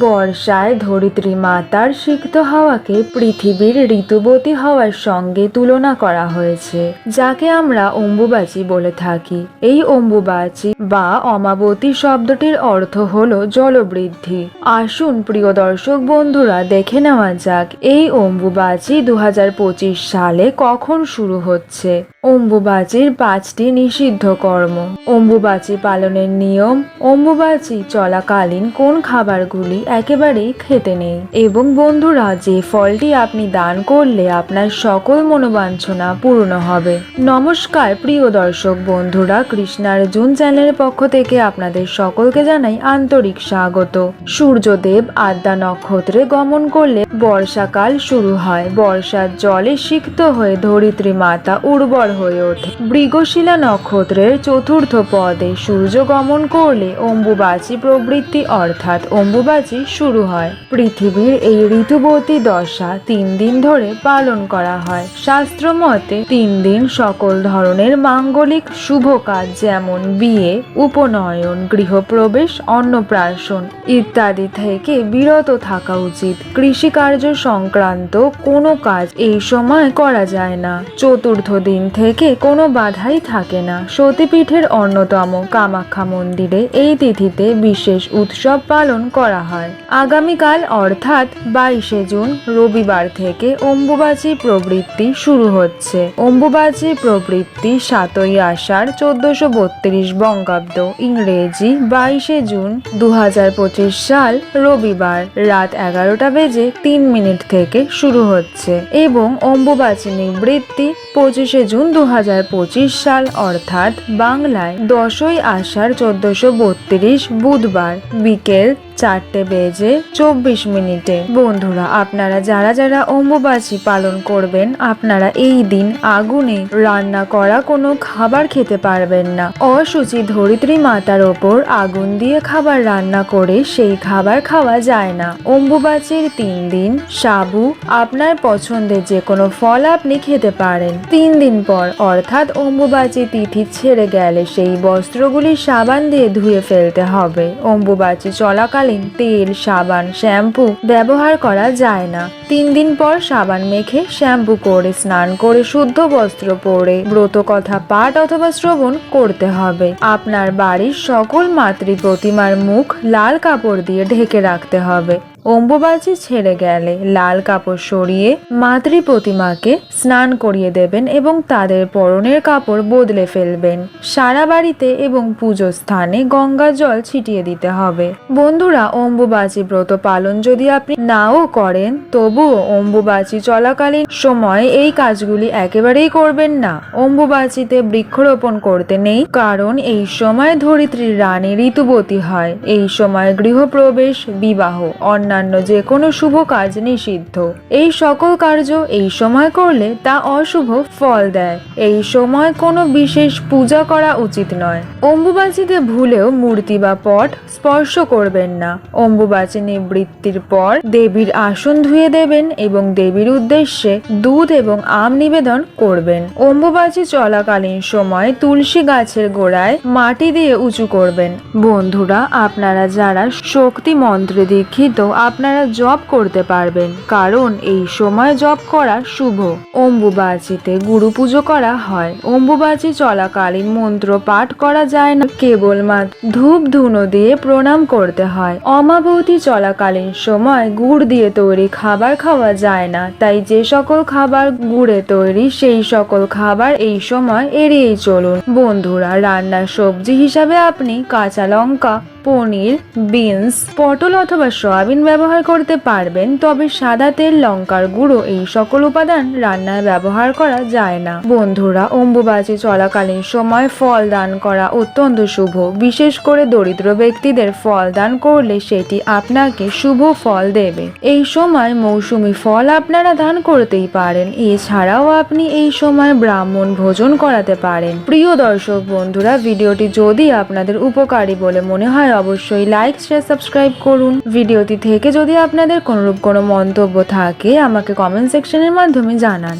বর্ষায় ধরিত্রী মাতার সিক্ত হাওয়াকে পৃথিবীর ঋতুবতী হওয়ার সঙ্গে তুলনা করা হয়েছে, যাকে আমরা অম্বুবাচী বলে থাকি। এই অম্বুবাচী বা অমাবতী শব্দটির অর্থ হলো জলবৃদ্ধি। আসুন প্রিয় দর্শক বন্ধুরা, দেখে নেওয়া যাক, এই অম্বুবাচী দু হাজার পঁচিশ সালে কখন শুরু হচ্ছে? অম্বুবাচীর পাঁচটি নিষিদ্ধ কর্ম। অম্বুবাচী পালনের নিয়ম, অম্বুবাচী চলাকালীন কোন খাবারগুলি একেবারেই খেতে নেই। এবং বন্ধুরা, যে ফলটি আপনি দান করলে আপনার সকল মনোবাঞ্ছনা পূর্ণ হবে। নমস্কার, প্রিয় দর্শক বন্ধুরা কৃষ্ণার্জুন চ্যানেলের পক্ষ থেকে আপনাদের সকলকে জানাই আন্তরিক স্বাগত। সূর্যদেব আদ্যা নক্ষত্রে গমন করলে বর্ষাকাল শুরু হয়। বর্ষার জলে সিক্ত হয়ে ধরিত্রী মাতা উর্বর হয়ে ওঠে। মৃগশিলা নক্ষত্রের চতুর্থ পদে সূর্য গমন করলে অম্বুবাচী প্রবৃত্তি, অর্থাৎ অম্বুবাচী শুরু হয়। পৃথিবীর এই ঋতুবতী দশা তিন দিন ধরে পালন করা হয়। শাস্ত্র মতে তিন দিন সকল ধরনের মাঙ্গলিক শুভ কাজ যেমন বিয়ে, উপনয়ন, গৃহপ্রবেশ, অন্নপ্রাশন ইত্যাদি থেকে বিরত থাকা উচিত। কৃষিকার্য সংক্রান্ত কোনো কাজ এই সময় করা যায় না। চতুর্থ দিন থেকে কোনো বাধাই থাকে না। সতীপীঠের অন্যতম কামাখ্যা মন্দিরে এই তিথিতে বিশেষ উৎসব পালন করা হয়। আগামীকাল অর্থাৎ বাইশে জুন রবিবার থেকে অম্বুবাচী প্রবৃত্তি শুরু হচ্ছে। অম্বুবাচী প্রবৃত্তি সাতই আষাঢ় চোদ্দশো বত্রিশ বঙ্গাব্দ, ইংরেজি বাইশে জুন দু হাজার পঁচিশ সাল রবিবার রাত এগারোটা বেজে তিন মিনিট থেকে শুরু হচ্ছে এবং অম্বুবাচী নিবৃত্তি পঁচিশে জুন দু হাজার পঁচিশ সাল অর্থাৎ বাংলায় দশই আষাঢ় চোদ্দশো বত্রিশ বুধবার বিকেল চারটে বেজে চব্বিশ মিনিটে। বন্ধুরা, আপনারা যারা যারা অম্বুবাচী পালন করবেন, আপনারা এই দিন আগুনে রান্না করা কোনো খাবার খেতে পারবেন না। অসুচি ধরিত্রী মাতার ওপর আগুন দিয়ে খাবার রান্না করে সেই খাবার খাওয়া যায় না। অম্বুবাচীর তিন দিন সাবু আপনার পছন্দের যে কোনো ফল আপনি খেতে পারেন। তিন দিন পর অর্থাৎ অম্বুবাচী তিথি ছেড়ে গেলে সেই বস্ত্রগুলি সাবান দিয়ে ধুয়ে ফেলতে হবে। অম্বুবাচী চলাকালীন তেল, সাবান, শ্যাম্পু ব্যবহার করা যায় না। তিন দিন পর সাবান মেখে শ্যাম্পু করে, স্নান করে, শুদ্ধ বস্ত্র পরে ব্রত কথা পাঠ অথবা শ্রবণ করতে হবে। আপনার বাড়ির সকল মাতৃ প্রতিমার মুখ লাল কাপড় দিয়ে ঢেকে রাখতে হবে। অম্বুবাচী ছেড়ে গেলে লাল কাপড় সরিয়ে মাতৃ প্রতিমাকে স্নান করিয়ে দেবেন এবং তাদের পরনের কাপড় বদলে ফেলবেন। সারা বাড়িতে এবং পুজো স্থানে গঙ্গা জল ছিটিয়ে দিতে হবে। বন্ধুরা, অম্বুবাচী ব্রত পালন যদি আপনি নাও করেন, তবুও অম্বুবাচী চলাকালীন সময় এই কাজগুলি একেবারেই করবেন না। অম্বুবাচীতে বৃক্ষরোপণ করতে নেই, কারণ এই সময় ধরিত্রীর রানী ঋতুবতী হয়। এই সময় গৃহপ্রবেশ, বিবাহ অন্যান্য যে কোনো শুভ কাজ নিষিদ্ধ। এই সকল কার্য এই সময় করলে তা অশুভ ফল দেয়। এই সময় কোনো বিশেষ পূজা করা উচিত নয়। অম্বুবাচীতে ভুলেও মূর্তি বা পট স্পর্শ করবেন না। অম্বুবাচী নিবৃত্তির পর দেবীর আসন ধুয়ে দেবেন এবং দেবীর উদ্দেশ্যে দুধ এবং আম নিবেদন করবেন। অম্বুবাচী চলাকালীন সময় তুলসী গাছের গোড়ায় মাটি দিয়ে উঁচু করবেন। বন্ধুরা, আপনারা যারা শক্তি মন্ত্রে দীক্ষিত আপনারা জপ করতে পারবেন, কারণ এই সময় জপ করা শুভ। অম্বুবাচীতে গুরু পুজো করা হয়। অম্বুবাচী চলাকালীন মন্ত্র পাঠ করা যায় না, কেবলমাত্র ধূপ ধুনো দিয়ে প্রণাম করতে হয়। অমাবতী চলাকালীন সময় গুড় দিয়ে তৈরি খাবার খাওয়া যায় না, তাই যে সকল খাবার গুড়ে তৈরি, সেই সকল খাবার এই সময় এড়িয়েই চলুন। বন্ধুরা, রান্নার সবজি হিসাবে আপনি কাঁচা লঙ্কা পনির, বিনস, পটল অথবা সয়াবিন ব্যবহার করতে পারবেন, তবে সাদা তেল, লঙ্কার গুঁড়ো এই সকল উপাদান রান্নায় ব্যবহার করা যায় না। বন্ধুরা, অম্বুবাচী চলাকালীন সময় ফল দান করা অত্যন্ত শুভ। বিশেষ করে দরিদ্র ব্যক্তিদের ফল দান করলে সেটি আপনাকে শুভ ফল দেবে। এই সময় মৌসুমি ফল আপনারা দান করতেই পারেন। এছাড়াও আপনি এই সময় ব্রাহ্মণ ভোজন করাতে পারেন। প্রিয় দর্শক বন্ধুরা, ভিডিওটি যদি আপনাদের উপকারী বলে মনে হয় অবশ্যই লাইক শেয়ার সাবস্ক্রাইব করুন। ভিডিওটি থেকে যদি আপনাদের কোনোরূপ কোনো মন্তব্য থাকে, আমাকে কমেন্ট সেকশনের মাধ্যমে জানান।